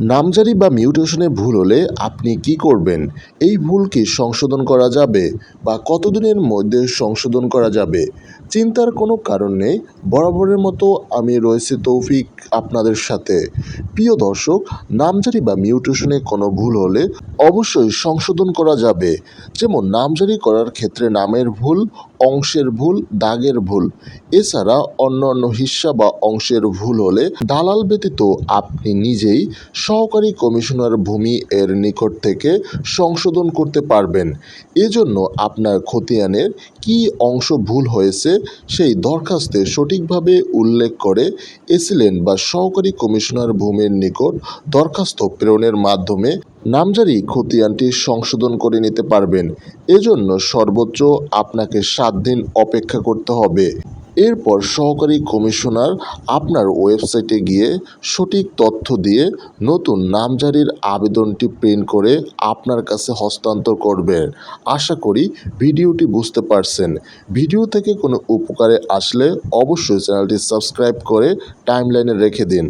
নামজারি বা মিউটেশনে ভুল হলে আপনি কি করবেন? এই ভুল কি সংশোধন করা যাবে বা কতদিনের মধ্যে সংশোধন করা যাবে? চিন্তার কোনো কারণ নেই, বরাবরের মতো আমি রয়েছি তৌফিক আপনাদের সাথে। প্রিয় দর্শক, নামজারি বা মিউটেশনে কোনো ভুল হলে অবশ্যই সংশোধন করা যাবে। যেমন নামজারি করার ক্ষেত্রে নামের ভুল, অংশের ভুল, দাগের ভুল। এছাড়া অন্য অন্য হিস্সা বা অংশের ভুল হলে দালাল ব্যতীত আপনি নিজেই সহকারী কমিশনার ভূমি এর নিকট থেকে সংশোধন করতে পারবেন। এজন্য আপনার খতিয়ানের কী অংশ ভুল হয়েছে সেই দরখাস্তে সঠিকভাবে উল্লেখ করে এসিলেন বা সহকারী কমিশনার ভূমির নিকট দরখাস্ত প্রেরণের মাধ্যমে নামজারি খতিয়ানটি সংশোধন করে নিতে পারবেন। এজন্য সর্বোচ্চ আপনাকে সাত দিন অপেক্ষা করতে হবে। এরপর সহকারী কমিশনার আপনার ওয়েবসাইটে গিয়ে সঠিক তথ্য দিয়ে নতুন নামজারির আবেদনটি প্রিন্ট করে আপনার কাছে হস্তান্তর করবেন। আশা করি ভিডিওটি বুঝতে পারছেন। ভিডিও থেকে কোনো উপকারে আসলে অবশ্যই চ্যানেলটি সাবস্ক্রাইব করে টাইমলাইনে রেখে দিন।